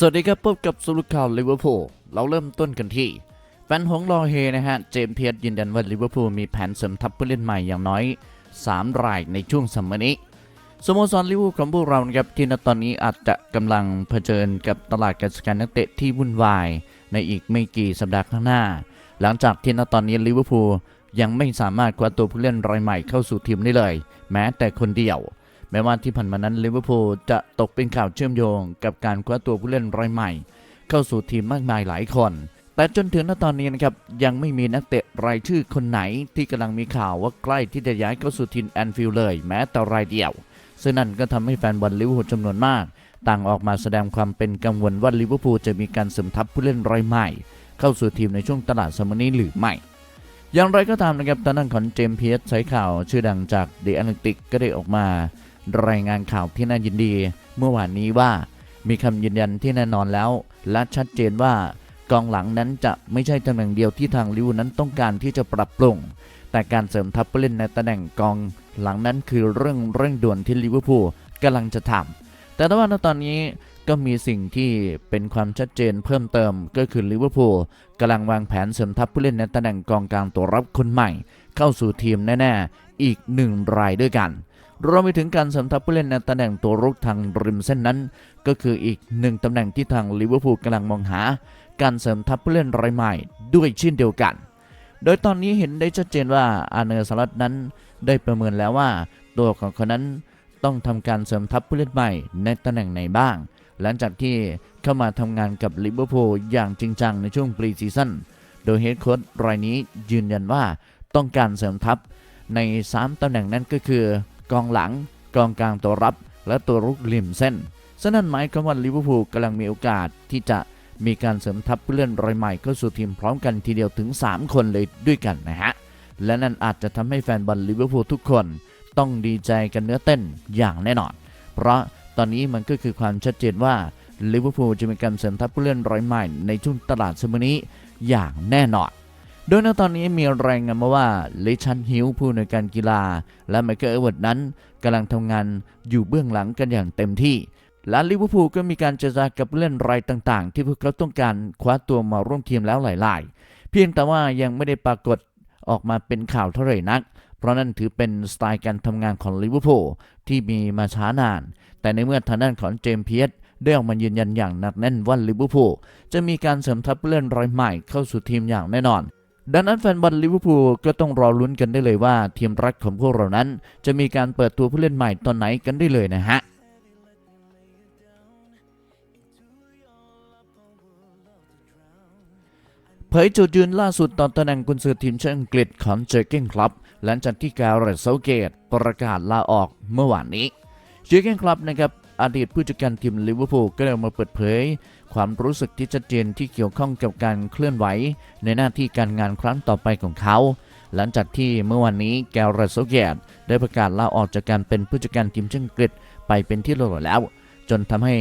สวัสดีครับพบกับสรุข่าวลิเวอร์พูลเราเริ่มต้นกันที่แฟนหงส์รอเฮนะฮะ เจมส์เพียร์ยืนยันว่าลิเวอร์พูลมีแผนเสริมทัพผู้เล่นใหม่อย่างน้อย 3 รายในช่วงซัมเมอร์นี้สโมสรลิเวอร์พูลของพวกเราครับที่ณตอนนี้อาจจะกำลังเผชิญกับตลาดการซื้อขายนักเตะที่วุ่นวาย ในอีกไม่กี่สัปดาห์ข้างหน้า หลังจากที่ณตอนนี้ลิเวอร์พูลยังไม่สามารถคว้าตัวผู้เล่นรายใหม่เข้าสู่ทีมได้เลย แม้แต่คนเดียว แม้ว่าที่ผ่านมานั้นลิเวอร์พูลจะตกเป็นข่าวเชื่อมโยง กับการคว้าตัวผู้เล่นรายใหม่ เข้าสู่ทีมมากมายหลายคน แต่จนถึงณตอนนี้นะครับยังไม่มีนักเตะรายชื่อคนไหนที่กำลังมีข่าวว่าใกล้ที่จะย้ายเข้าสู่ทีมแอนฟิลด์เลย แม้แต่รายเดียว ซึ่งนั่นก็ทำให้แฟนบอลลิเวอร์พูลจำนวนมาก ต่างออกมาแสดงความเป็นกังวลว่าลิเวอร์พูลจะมีการเสริมทัพผู้เล่นรายใหม่ เข้าสู่ทีมในช่วงตลาดซัมเมอร์นี้หรือไม่อย่างไรก็ตามนะครับทางด้นของเจมส์เพียสใช้ข่าวชื่อดังจากเดอะแอตแลนติกก็ได้ออกมา รายงานข่าวที่น่ายินดี เมื่อวานนี้ว่ามีคำยืนยันที่แน่นอนแล้ว และชัดเจนว่ากองหลังนั้นจะไม่ใช่ตำแหน่งเดียวที่ทางลิเวอร์พูลนั้นต้องการที่จะปรับปรุง แต่การเสริมทัพผู้เล่นในตำแหน่งกองหลังนั้นคือเรื่องเร่งด่วนที่ลิเวอร์พูลกำลังจะทำแต่ว่าณตอนนี้ก็มีสิ่งที่เป็นความชัดเจนเพิ่มเติมก็คือลิเวอร์พูลกำลังวางแผนเสริมทัพผู้เล่นในตำแหน่งกองกลางตัวรับคนใหม่ เข้าสู่ทีมแน่ ๆ อีกหนึ่งรายด้วยกัน รวมไปถึงการเสริมทัพผู้เล่นในตำแหน่งตัวรุกทางริมเส้นนั้น ก็คืออีกหนึ่งตำแหน่งที่ทางลิเวอร์พูลกำลังมองหา การเสริมทัพผู้เล่นรายใหม่ด้วยเช่นเดียวกัน โดยตอนนี้เห็นได้ชัดเจนว่าอาเนอร์สลัดนั้นได้ประเมินแล้วว่า ตัวของเขานั้นต้องทำการเสริมทัพผู้เล่นใหม่ในตำแหน่งไหนบ้าง หลังจากที่เข้ามาทำงานกับลิเวอร์พูลอย่างจริงจังในช่วงปรีซีซั่นโดยเฮดโค้ชรายนี้ยืนยันว่าต้องการเสริมทัพใน 3ตำแหน่งนั้นก็คือ กองหลัง กองกลางตัวรับ และตัวรุกริมเส้นฉะนั้นหมายความว่าลิเวอร์พูลกำลังมีโอกาสที่จะมีการเสริมทัพผู้เล่นรายใหม่เข้าสู่ทีมพร้อมกันทีเดียวถึง 3 คนเลยด้วยกันนะฮะ และนั่นอาจจะทำให้แฟนบอลลิเวอร์พูลทุกคนต้องดีใจกันเนื้อเต้นอย่างแน่นอน เพราะตอนนี้มันก็คือความชัดเจนว่าลิเวอร์พูลจะมีการเสริมทัพผู้เล่นรายใหม่ในช่วงตลาดซัมเมอร์นี้อย่างแน่นอน โดยในตอนนี้มีรายงานมาว่าลิชันฮิลผู้ในวยการกีฬา และไมเคิลเอเวิร์ดนั้นกำลังทำงานอยู่เบื้องหลังกันอย่างเต็มที่ และลิเวอร์พูลก็มีการเจรจากับผู้เล่นรายต่างๆ ที่พวกเขาต้องการคว้าตัวมาร่วมทีมแล้วหลาย ๆ เพียงแต่ว่ายังไม่ได้ปรากฏออกมาเป็นข่าวเท่าไหร่นัก เพราะนั่นถือเป็นสไตล์การทำงานของลิเวอร์พูลที่มีมาช้านาน แต่ในเมื่อทางด้านของเจมส์เพียสได้ออกมายืนยันอย่างหนักแน่นว่าลิเวอร์พูลจะมีการเสริมทัพผู้เล่นรายใหม่เข้าสู่ทีมอย่างแน่นอน ดังนั้นแฟนบอลลิเวอร์พูลก็ต้องรอลุ้นกันได้เลยว่าทีมรักของพวกเรานั้น จะมีการเปิดตัวผู้เล่นใหม่ตอนไหนกันได้เลยนะฮะเผยจุดยืนล่าสุดตอนตำแหน่งกุนซือทีมชาติอังกฤษของเจอร์เก้นคลับ หลังจากที่การเรตเซาเกตประกาศลาออกเมื่อวานนี้เจอร์เก้นคลับนะครับ อดีตผู้จัดการทีมลิเวอร์พูลก็ได้ออกมาเปิดเผย ความรู้สึกที่ชัดเจนที่เกี่ยวข้องกับการเคลื่อนไหว ในหน้าที่การงานครั้งต่อไปของเขา หลังจากที่เมื่อวันนี้แกเรตเซเกตได้ประกาศลาออกจากการเป็นผู้จัดการทีมชาติอังกฤษไปเป็นที่เรียบร้อยแล้ว จนทำให้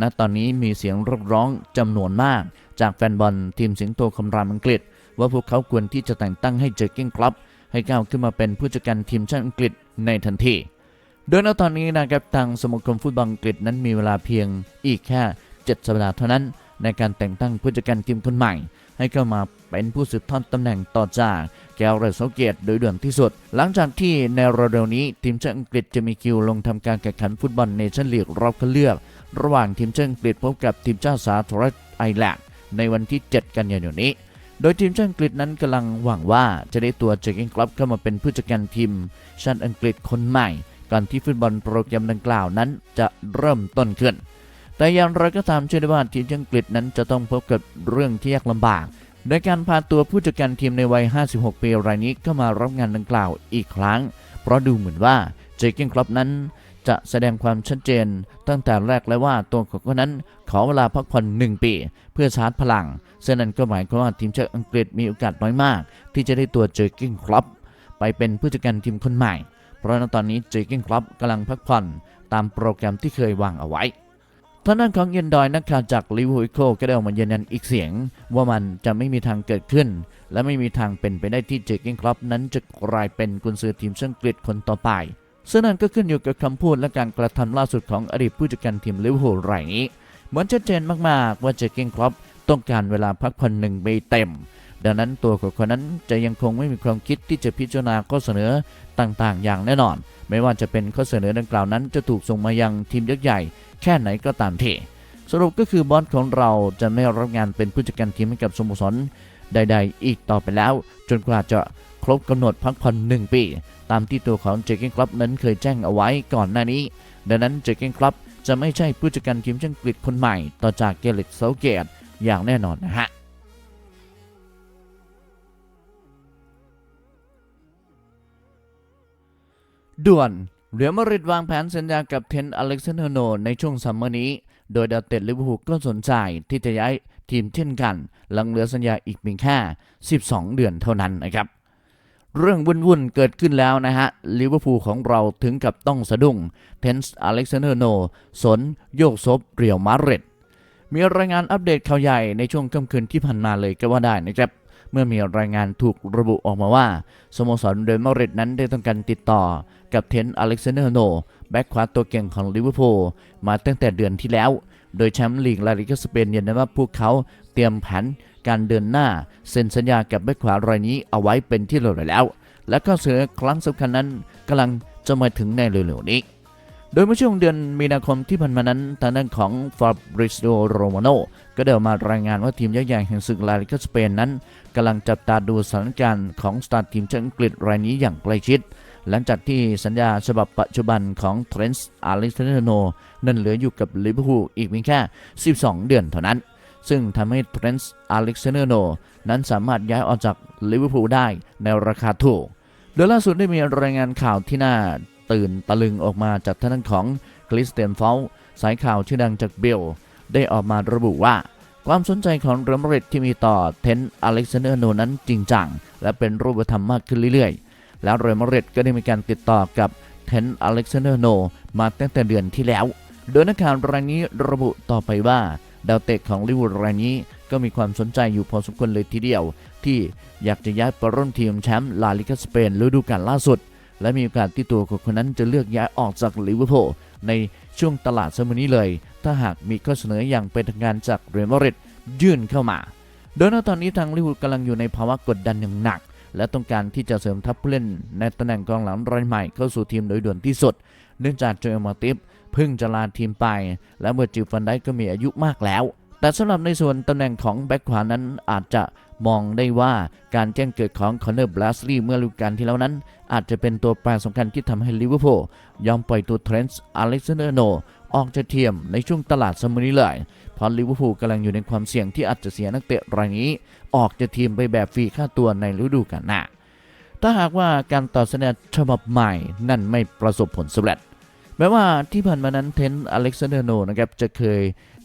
ณตอนนี้มีเสียงเรียกร้องจำนวนมาก จากแฟนบอลทีมสิงโตคำรามอังกฤษ ว่าพวกเขาควรที่จะแต่งตั้งให้เจอร์เก้นคลับให้ก้าวขึ้นมาเป็นผู้จัดการทีมชาติอังกฤษในทันที โดยณตอนนี้นะครับทางสโมคมฟุตบอลอังกฤษนั้นมีเวลาเพียงอีกแค่ 7 สัปดาห์เท่านั้น ในการแต่งตั้งผู้จัดการทีมคนใหม่ ให้เข้ามาเป็นผู้สืบทอดตำแหน่งต่อจากแกลเรตโซเกตโดยด่วนที่สุด หลังจากที่ในเร็วๆนี้ทีมชาติอังกฤษจะมีคิวลงทำการแข่งขันฟุตบอลเนชั่นลีกรอบคัดเลือก ระหว่างทีมชาติอังกฤษพบกับทีมชาติสาธารณรัฐไอร์แลนด์ในวันที่ 7 กันยายนนี้โดยทีมชาติอังกฤษนั้นกำลังหวังว่าจะได้ตัวเจอร์เกลับเข้ามาเป็นผู้จัดการทีมชาติอังกฤษคนใหม่ ก่อนที่ฟุตบอลโปรแกรมดังกล่าวนั้นจะเริ่มต้นขึ้น แต่อย่างไรก็ตามเชื่อได้ว่าทีมชาติอังกฤษนั้นจะต้องพบกับเรื่องที่ยากลำบากโดยการพาตัวผู้จัดการทีมในวัย 56 ปีรายนี้เข้ามารับงานดังกล่าวอีกครั้ง เพราะดูเหมือนว่าเจอร์เกนคลับนั้นจะแสดงความชัดเจน ตั้งแต่แรกแล้วว่าตัวของเขานั้นขอเวลาพักผ่อน 1 ปี เพื่อชาร์จพลังซึ่งนั่นก็หมายความว่าทีมชาติอังกฤษมีโอกาสน้อยมาก ที่จะได้ตัวเจอร์เกนคลับไปเป็นผู้จัดการทีมคนใหม่ เพราะณตอนนี้เจอร์เกนคลับกำลังพักผ่อนตามโปรแกรมที่เคยวางเอาไว้ทางด้านของเยนดอยนักข่าวจากลิเวอร์พูลโคก็ได้ออกมายืนยันอีกเสียง ว่ามันจะไม่มีทางเกิดขึ้น และไม่มีทางเป็นไปได้ที่เจอร์เกนคลับนั้นจะกลายเป็นกุนซือทีมชาติอังกฤษคนต่อไปซึ่งนั่นก็ขึ้นอยู่กับคำพูดและการกระทำล่าสุดของอดีตผู้จัดการทีมลิเวอร์พูลรายนี้ เหมือนชัดเจนมากๆ ว่าเจอร์เก้นครอปต้องการเวลาพักผ่อนหนึ่งปีเต็ม ดังนั้นตัวของคนนั้นจะยังคงไม่มีความคิดที่จะพิจารณาข้อเสนอต่างๆ อย่างแน่นอน ไม่ว่าจะเป็นข้อเสนอดังกล่าวนั้น จะถูกส่งมายังทีมยักษ์ใหญ่ แค่ไหนก็ตามทีสรุปก็คือบอสของเราจะไม่รับงานเป็นผู้จัดการทีมให้กับสโมสรใด ๆ อีกต่อไปแล้ว จนกว่าจะครบกำหนดพักผ่อนหนึ่งปี ตามที่ตัวของเจเกนคลับนั้นเคยแจ้งเอาไว้ก่อนหน้านี้ ดังนั้นเจเกนคลับจะไม่ใช่ผู้จัดการทีมชาติอังกฤษคนใหม่ ต่อจากเกเรตเซาเกตอย่างแน่นอนนะฮะ ด่วน เรอัลมาริดวางแผนสัญญากับเทนอเล็กซานเดอร์โนในช่วงซัมเมอร์นี้ โดยดาวเตะลิเวอร์พูลก็สนใจที่จะย้ายทีมเช่นกัน หลังเหลือสัญญาอีกเพียงแค่ 12 เดือนเท่านั้นนะครับ เรื่องวุ่นๆเกิดขึ้นแล้วนะฮะ ลิเวอร์พูลของเราถึงกับต้องสะดุ้ง เทนส์อเล็กซานเดอร์โนสนโยกซบเรียวมาริดมีรายงานอัปเดตข่าวใหญ่ในช่วงค่ำคืนที่ผ่านมาเลยก็ว่าได้นะครับ เมื่อมีรายงานถูกระบุออกมาว่า สโมสรเรอัลมาริดนั้นได้ต้องการติดต่อกับเทนอเล็กซานเดอร์โนแบ็คขวาตัวเก่งของลิเวอร์พูลมาตั้งแต่เดือนที่แล้ว โดยแชมป์ลีกลาลิกาสเปนยืนยันว่าพวกเขาเตรียมแผนการเดินหน้าเซ็นสัญญากับแบ็คขวารายนี้เอาไว้เป็นที่เรียบร้อยแล้ว และก็เสือครั้งสำคัญนั้นกำลังจะมาถึงในเร็วๆนี้ โดยเมื่อช่วงเดือนมีนาคมที่ผ่านมานั้นทางด้านของฟาบริซิโอโรมาโนก็ได้ออกมารายงานว่าทีมยักษ์ใหญ่แห่งศึกลาลิกาสเปนนั้นกำลังจับตาดูสถานการณ์ของสตาร์ทีมชาติอังกฤษรายนี้อย่างใกล้ชิด หลังจากที่สัญญาฉบับปัจจุบันของเทรนส์อาริสเตโนนั้นเหลืออยู่กับลิเวอร์พูลอีกเพียงแค่ 12 เดือนเท่านั้น ซึ่งทำให้เทรนส์อาริสเตโนนั้นสามารถย้ายออกจากลิเวอร์พูลได้ในราคาถูกโดยล่าสุดได้มีรายงานข่าวที่น่า ตื่นตะลึงออกมาจากท่านของคริสเตียนฟอลสายข่าวชื่อดังจากเบล ได้ออกมาระบุว่า ความสนใจของเรอัลมาดริดที่มีต่อเทนอเล็กซานเดอร์โนนั้นจริงจัง และเป็นรูปธรรมมากขึ้นเรื่อยๆ แล้วเรอัลมาดริดก็ได้มีการติดต่อกับเทนอเล็กซานเดอร์โนมาตั้งแต่เดือนที่แล้ว โดยนักข่าวรายนี้ระบุต่อไปว่าดาวเตะของลิเวอร์พูลรายนี้ก็มีความสนใจอยู่พอสมควรเลยทีเดียว ที่อยากจะย้ายไปร่วมทีมแชมป์ลาลิกาสเปนฤดูกาลล่าสุด และมีโอกาสที่ตัวของคนนั้นจะเลือกย้ายออกจากลิเวอร์พูลในช่วงตลาดซัมเมอร์นี้เลย ถ้าหากมีข้อเสนออย่างเป็นทางการจากเรอัลมาดริดยื่นเข้ามา โดยณตอนนี้ทางลิเวอร์พูลกำลังอยู่ในภาวะกดดันอย่างหนัก และต้องการที่จะเสริมทัพผู้เล่นในตำแหน่งกองหลังรายใหม่เข้าสู่ทีมโดยด่วนที่สุด เนื่องจากโจเอลมาติฟเพิ่งจะลาทีมไป และเมื่อจิฟันได้ก็มีอายุมากแล้ว แต่สำหรับในส่วนตำแหน่งของแบ็คขวานั้นอาจจะ มองได้ว่าการแจ้งเกิดของคอนเนอร์บลัสลีย์เมื่อฤดูกาลที่แล้วนั้น อาจจะเป็นตัวแปรสำคัญที่ทำให้ลิเวอร์พูลยอมปล่อยตัวเทรนส์อเล็กซานเดอร์โนออกจากทีมในช่วงตลาดซัมเมอร์นี้เลยเพราะลิเวอร์พูลกำลังอยู่ในความเสี่ยงที่อาจจะเสียนักเตะรายนี้ ออกจากทีมไปแบบฟรีค่าตัวในฤดูกาลหน้า ถ้าหากว่าการต่อสัญญาฉบับใหม่นั่นไม่ประสบผลสำเร็จแม้ว่าที่ผ่านมานั้นเทนอเล็กซานเดอร์โนนะครับจะเคย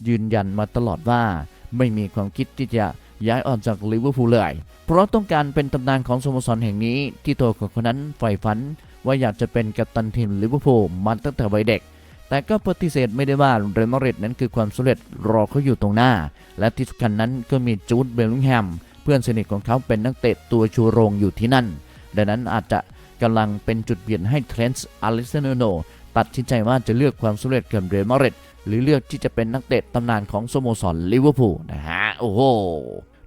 ยืนยันมาตลอดว่าไม่มีความคิดที่จะ ย้ายออกจากลิเวอร์พูลเลย เพราะต้องการเป็นตำนานของสโมสรแห่งนี้ที่ตัวของคนนั้นใฝ่ฝัน ว่าอยากจะเป็นกัปตันทีมลิเวอร์พูลมาตั้งแต่วัยเด็ก แต่ก็ปฏิเสธไม่ได้ว่าเรอัลมาดริดนั้นคือความสำเร็จรอเขาอยู่ตรงหน้า และที่สำคัญนั้นก็มีจูดเบลลิงแฮมเพื่อนสนิทของเขาเป็นนักเตะตัวชูโรงอยู่ที่นั่น ดังนั้นอาจจะกำลังเป็นจุดเปลี่ยนให้เทรนส์อเล็กซานเดอร์โนตัดสินใจว่าจะเลือกความสำเร็จกับเรอัลมาดริด หรือเลือกที่จะเป็นนักเตะตำนานของสโมสรลิเวอร์พูลนะฮะ โอ้โห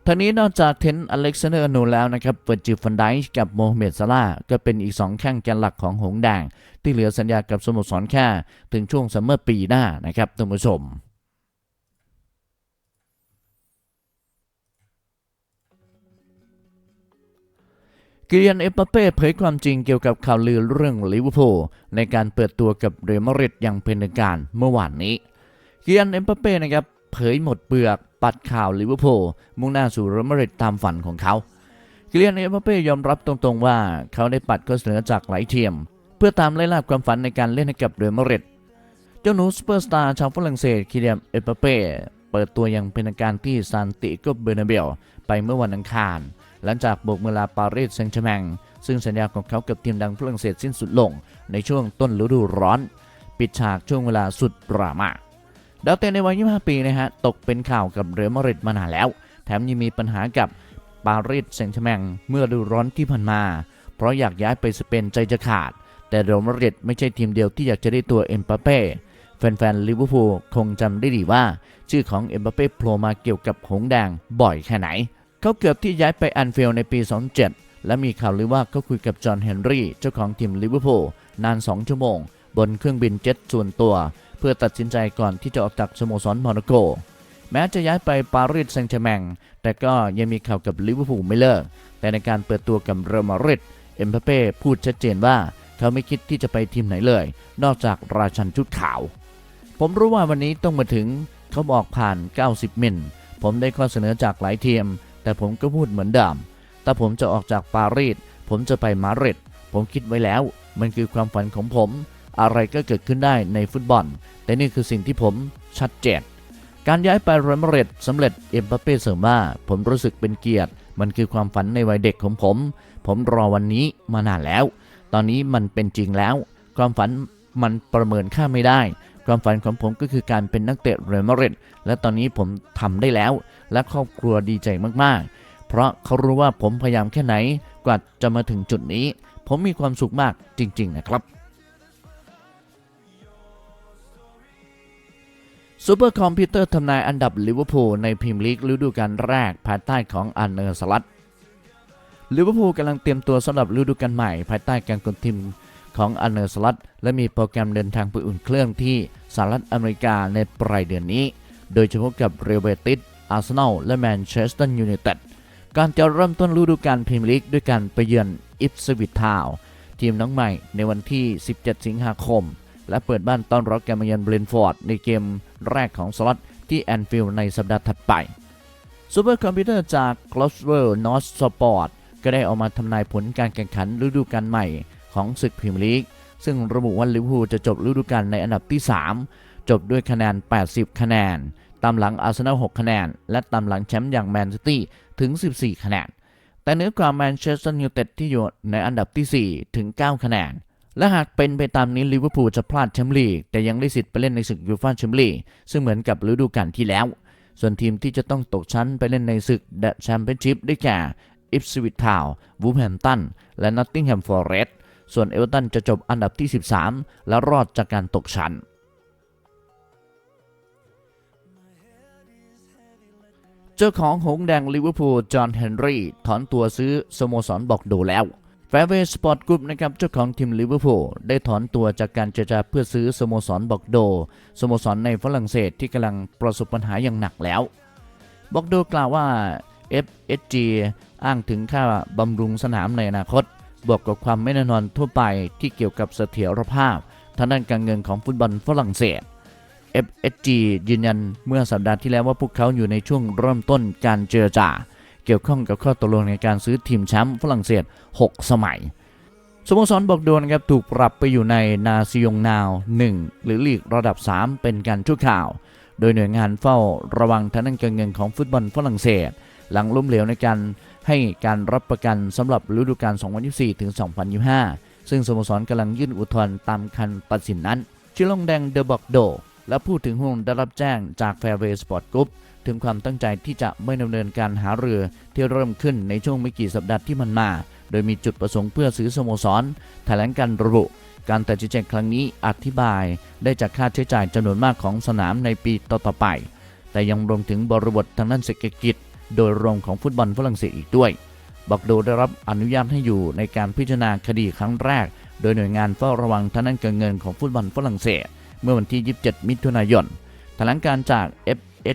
ทั้งนี้นอกจากเทนอเล็กซานเดอร์โนแล้วนะครับเวอร์จิฟันไดช์กับโมฮัมเหม็ดซาลาก็เป็นอีก 2 แข้งแกนหลักของหงแดง ที่เหลือสัญญากับสโมสรแค่ถึงช่วงซัมเมอร์ปีหน้านะครับท่านผู้ชม กิเลียนเอปเป้เผยความจริงเกี่ยวกับข่าวลือเรื่องลิเวอร์พูลในการเปิดตัวกับเรอัลมาดริดอย่างเป็นทางการเมื่อวานนี้ กิเลียนเอปาเป้นะครับเผยหมดเปลือกปัดข่าวลิเวอร์พูลมุ่งหน้าสู่เรอัลมาดริดตามฝันของเขากิเลียนเอปาเป้ยอมรับตรงๆว่าเขาได้ปัดข้อเสนอจากหลายทีมเพื่อตามไล่ล่าความฝันในการเล่นให้กับเรอัลมาดริดเจ้าหนูซูเปอร์สตาร์ชาวฝรั่งเศสคิเลียนเอปาเป้เปิดตัวอย่างเป็นทางการที่ซานติโกเบอร์นาเบลไปเมื่อวันอังคาร หลังจากโบกมือลาปารีสแซงต์แชร์แมงซึ่งสัญญาของเขากับทีมดังฝรั่งเศสสิ้นสุดลง ในช่วงต้นฤดูร้อน ปิดฉากช่วงเวลาสุดดราม่า ดาวเตะในวัย 25 ปีนะฮะ ตกเป็นข่าวกับเรอัลมาดริดมานานแล้ว แถมยังมีปัญหากับปารีสแซงต์แชแมงเมื่อฤดูร้อนที่ผ่านมา เพราะอยากย้ายไปสเปนใจจะขาด แต่เรอัลมาดริดไม่ใช่ทีมเดียวที่อยากจะได้ตัวเอ็มปาเป้แฟนๆลิเวอร์พูลคงจำได้ดีว่า ชื่อของเอ็มบัปเป้โผล่มาเกี่ยวกับหงส์แดงบ่อยแค่ไหน เขาเกือบที่ย้ายไปแอนเฟลในปี27และมีข่าวลือว่าเขาคุยกับจอห์นเฮนรี่เจ้าของทีมลิเวอร์พูลนาน 2 ชั่วโมง บนเครื่องบินเจ็ตส่วนตัว เพื่อตัดสินใจก่อนที่จะออกจากสโมสรโมนาโก แม้จะย้ายไปปารีสแซงต์แชร์แมงแต่ก็ยังมีข่าวกับลิเวอร์พูลไม่เลิก แต่ในการเปิดตัวกับเรอัลมาดริดเอ็มบัปเป้พูดชัดเจนว่าเขาไม่คิดที่จะไปทีมไหนเลย นอกจากราชันชุดขาว ผมรู้ว่าวันนี้ต้องมาถึงเขาบอกผ่าน 90 มิลผมได้ข้อเสนอจากหลายทีม แต่ผมก็พูดเหมือนเดิมถ้าผมจะออกจากปารีสผมจะไปมาดริดผมคิดไว้แล้ว มันคือความฝันของผม อะไรก็เกิดขึ้นได้ในฟุตบอล แต่นี่คือสิ่งที่ผมชัดเจน การย้ายไปเรอัลมาดริดสำเร็จเอ็มบัปเป้เสริมว่าผมรู้สึกเป็นเกียรติ มันคือความฝันในวัยเด็กของผม ผมรอวันนี้มานานแล้ว ตอนนี้มันเป็นจริงแล้ว ความฝันมันประเมินค่าไม่ได้ ความฝันของผมก็คือการเป็นนักเตะเรอัลมาดริดและตอนนี้ผมทำได้แล้ว และครอบครัวดีใจมากๆ เพราะเขารู้ว่าผมพยายามแค่ไหนกว่าจะมาถึงจุดนี้ ผมมีความสุขมากจริง ๆ นะครับ ซูเปอร์คอมพิวเตอร์ทำนายอันดับลิเวอร์พูลในพรีเมียร์ลีกฤดูกาลแรกภายใต้ของอันเนอร์สลัดลิเวอร์พูลกำลังเตรียมตัวสำหรับฤดูกาลใหม่ภายใต้การกดทีมของอันเนอร์สลัดและมีโปรแกรมเดินทางไปอุ่นเครื่องที่สหรัฐอเมริกาในปลายเดือนนี้ โดยเฉพาะกับเรเบติสอาร์เซนอลและแมนเชสเตอร์ยูไนเต็ดการจะเริ่มต้นฤดูกาลพรีเมียร์ลีกด้วยการไปเยือนอิฟสวิททาวน์ทีมน้องใหม่ในวันที่ 17 สิงหาคม และเปิดบ้านต้อนรับแกมาเยือนเบรนฟอร์ดในเกม แรกของสล็อตที่แอนฟิลด์ในสัปดาห์ถัดไปซูเปอร์คอมพิวเตอร์จาก g l o s w e l l North Sport ก็ได้ออกมาทำนายผลการแข่งขันฤดูกาลใหม่ของศึกพรีเมียร์ลีก ซึ่งระบุว่าลิเวอร์พูลจะจบฤดูกาลในอันดับที่ 3 จบด้วยคะแนน 80 คะแนน ตามหลังอาร์เซนอล 6 คะแนน และตามหลังแชมป์อย่างแมนซิตี้ถึง 14 คะแนน แต่เหนือกว่าแมนเชสเตอร์ยูไนเต็ดที่อยู่ในอันดับที่ 4 ถึง 9 คะแนน และหากเป็นไปตามนี้ลิเวอร์พูลจะพลาดแชมป์ลีกแต่ยังได้สิทธิ์ไปเล่นในศึกยูฟ่าแชมเปี้ยนลีกซึ่งเหมือนกับฤดูกาลที่แล้ว ส่วนทีมที่จะต้องตกชั้นไปเล่นในศึกเดอะแชมเปี้ยนชิพได้แก่อิฟสวิททาววูแฮมตันและนอตติงแฮมฟอร์เรสต์ส่วนเอเวอร์ตันจะจบอันดับที่ 13 และรอดจากการตกชั้นเจ้าของหงส์แดงลิเวอร์พูลจอห์นเฮนรี่ถอนตัวซื้อสโมสรบอกโดแล้ว แฟเวสปอร์ตกรุ๊ปนะครับเจ้าของทีมลิเวอร์พูลได้ถอนตัวจากการเจรจาเพื่อซื้อสโมสรบอกโด สโมสรในฝรั่งเศสที่กำลังประสบปัญหาอย่างหนักแล้วบอกโดกล่าวว่า FSG อ้างถึงค่าบำรุงสนามในอนาคต บวกกับความไม่แน่นอนทั่วไปที่เกี่ยวกับเสถียรภาพทางด้านการเงินของฟุตบอลฝรั่งเศส FSG ยืนยันเมื่อสัปดาห์ที่แล้วว่าพวกเขาอยู่ในช่วงเริ่มต้นการเจรจา เกี่ยวข้องกับข้อตกลงในการซื้อทีมแชมป์ฝรั่งเศส 6 สมัยสโมสรบอกโดนครับถูกปรับไปอยู่ในนาซิยงนาว 1 หรือลีกระดับ 3 เป็นการชั่วคราว โดยหน่วยงานเฝ้าระวังทางด้านการเงินของฟุตบอลฝรั่งเศส หลังล้มเหลวในการให้การรับประกันสำหรับฤดูกาล 2024 ถึง 2025 ซึ่งสโมสรกำลังยื่นอุทธรณ์ตามคันตัดสินนั้น ชิลงแดงเดอะบอกโด และพูดถึงหุ้นได้รับแจ้งจาก Fairway Sport Group ถึงความตั้งใจที่จะไม่ดำเนินการหาเรือที่เริ่มขึ้นในช่วงไม่กี่สัปดาห์ที่มันมา โดยมีจุดประสงค์เพื่อซื้อสโมสรแถลงการระบุ การตัดสินใจครั้งนี้อธิบายได้จากค่าใช้จ่ายจำนวนมากของสนามในปีต่อๆไป แต่ยังรวมถึงบริบททางด้านเศรษฐกิจ โดยรวมของฟุตบอลฝรั่งเศสอีกด้วยบอกโดได้รับอนุญาตให้อยู่ในการพิจารณาคดีครั้งแรก โดยหน่วยงานเฝ้าระวังทางด้านการเงินของฟุตบอลฝรั่งเศส เมื่อวันที่ 27 มิถุนายนแถลงการจาก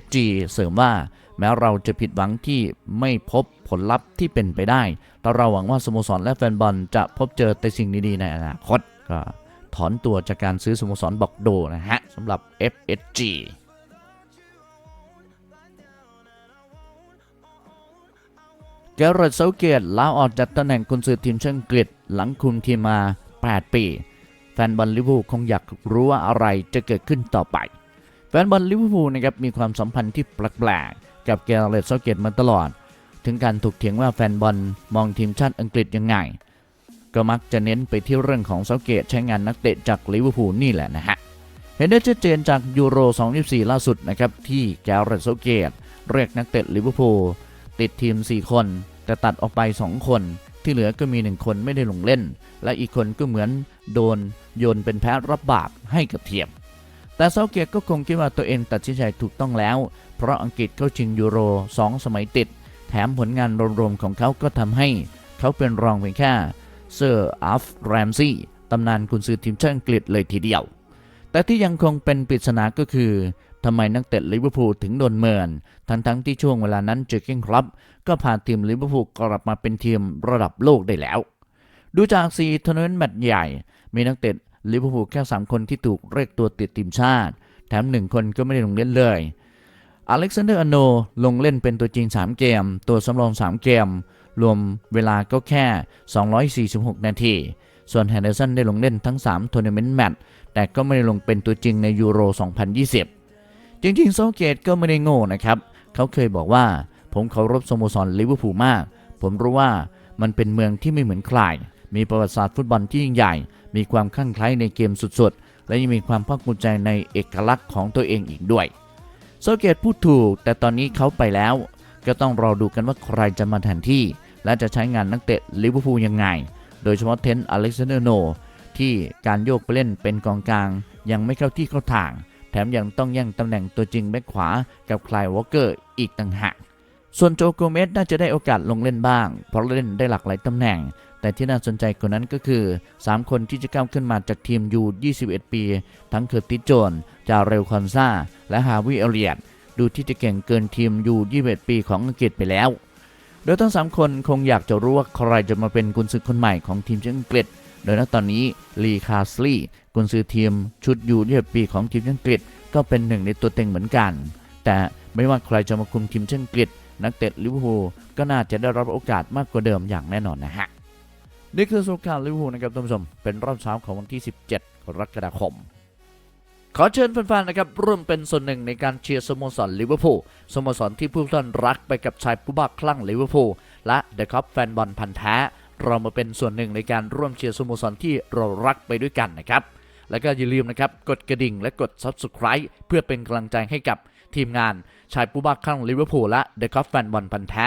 SG เสริมว่า แม้เราจะผิดหวังที่ไม่พบผลลัพธ์ที่เป็นไปได้ แต่เราหวังว่าสโมสรและแฟนบอลจะพบเจอแต่สิ่งดีๆในอนาคตก็ถอนตัวจากการซื้อสโมสรบอกโดนะฮะสำหรับ FSG เกเรตเซาเกตลาออกจากตำแหน่งกุนซือทีมชาติอังกฤษ หลังคุมทีมมา 8 ปี แฟนบอลลิเวอร์พูลคงอยากรู้ว่าอะไรจะเกิดขึ้นต่อไป ฟนบอลลิเวอร์พูลนะครับมีความสัมพันธ์ที่แปลกๆกับเกเรตเซาเกตมาตลอด ถึงการถูกเถียงว่าแฟนบอลมองทีมชาติอังกฤษยังไง ก็มักจะเน้นไปที่เรื่องของเซาเกตใช้งานนักเตะจากลิเวอร์พูลนี่แหละนะฮะ เห็นได้ชัดเจนจากยูโร 2024 ล่าสุดนะครับที่แกเรตเซาเกตเรียกนักเตะลิเวอร์พูลติดทีม 4 คน แต่ตัดออกไป 2 คน ที่เหลือก็มี 1 คนไม่ได้ลงเล่น และอีกคนก็เหมือนโดนโยนเป็นแพ้รับบาปให้กับเทียม แต่เซาเกียร์ก็คงคิดว่าตัวเองตัดสินใจถูกต้องแล้ว เพราะอังกฤษเข้าชิงยูโร 2 สมัยติด แถมผลงานรวมๆของเขาก็ทำให้เขาเป็นรองเพียงแค่เซอร์อัฟแรมซี่ตำนานกุนซือทีมชาติอังกฤษเลยทีเดียว แต่ที่ยังคงเป็นปริศนาก็คือทำไมนักเตะลิเวอร์พูลถึงโดนเมิน ทั้งๆที่ช่วงเวลานั้นเจอเก้นครับก็พาทีมลิเวอร์พูลกลับมาเป็นทีมระดับโลกได้แล้ว ดูจากซีทัวร์นาเมนต์แมตช์ใหญ่ มีนักเตะ ลิเวอร์พูลแค่ 3 คนที่ถูกเรียกตัวติดทีมชาติ แถมหนึ่งคนก็ไม่ได้ลงเล่นเลย อเล็กซานเดอร์อโนลงเล่นเป็นตัวจริง 3 เกม ตัวสำรอง 3 เกม รวมเวลาก็แค่ 246 นาที ส่วนแฮนเดอร์สันได้ลงเล่นทั้ง3ทัวร์นาเมนต์แมตช์แต่ก็ไม่ได้ลงเป็นตัวจริงในยูโร 2020 จริงๆโซเกตก็ไม่ได้โง่นะครับ เขาเคยบอกว่าผมเคารพสโมสรลิเวอร์พูลมาก ผมรู้ว่ามันเป็นเมืองที่ไม่เหมือนใคร มีประวัติศาสตร์ฟุตบอลที่ยิ่งใหญ่ มีความคลั่งไคล้ในเกมสุดๆ และยังมีความภาคภูมิใจในเอกลักษณ์ของตัวเองอีกด้วยโซเกตพูดถูก แต่ตอนนี้เขาไปแล้ว ก็ต้องรอดูกันว่าใครจะมาแทนที่ และจะใช้งานนักเตะลิเวอร์พูลยังไง โดยเฉพาะเทนต์อเล็กซานเดอร์โนที่การโยกไปเล่นเป็นกองกลาง ยังไม่เข้าที่เข้าทาง แถมยังต้องแย่งตำแหน่งตัวจริงแบ็คขวากับคลายวอลเกอร์อีกต่างหากส่วนโจโกเมสน่าจะได้โอกาสลงเล่นบ้าง เพราะเล่นได้หลากหลายตำแหน่ง แต่ที่น่าสนใจกว่านั้นก็คือ 3 คนที่จะก้าวขึ้นมาจากทีมยู21 ปี ทั้งเคอร์ติโจน จาเรลคอนซาและฮาวิเอเลียตดูที่จะเก่งเกินทีมยู21 ปีของอังกฤษไปแล้ว โดยทั้ง 3 คนคงอยากจะรู้ว่าใครจะมาเป็นกุนซือคนใหม่ของทีมชาติอังกฤษ โดยณตอนนี้ลีคาสลีย์กุนซือทีมชุดยู21ปีของทีมชาติอังกฤษ ก็เป็นหนึ่งในตัวเต็งเหมือนกัน แต่ไม่ว่าใครจะมาคุมทีมชาติอังกฤษนักเตะลิเวอร์พูลก็น่าจะได้รับโอกาสมากกว่าเดิมอย่างแน่นอนนะฮะ นี่คือสรุปข่าวลิเวอร์พูลนะครับท่านผู้ชม เป็นรอบเช้าของวันที่ 17 กรกฎาคม ขอเชิญแฟนๆนะครับร่วมเป็นส่วนหนึ่งในการเชียร์สโมสรลิเวอร์พูลสโมสรที่ผู้ท่านรักไปกับชายผู้บ้าคลั่งลิเวอร์พูลและเดอะคัพแฟนบอลพันธ์แท้เรามาเป็นส่วนหนึ่งในการร่วมเชียร์สโมสรที่เรารักไปด้วยกันนะครับ แล้วก็อย่าลืมนะครับกดกระดิ่งและกด Subscribe เพื่อเป็นกำลังใจให้กับทีมงานชายผู้บ้าคลั่งลิเวอร์พูลและเดอะคัพแฟนบอลพันธ์แท้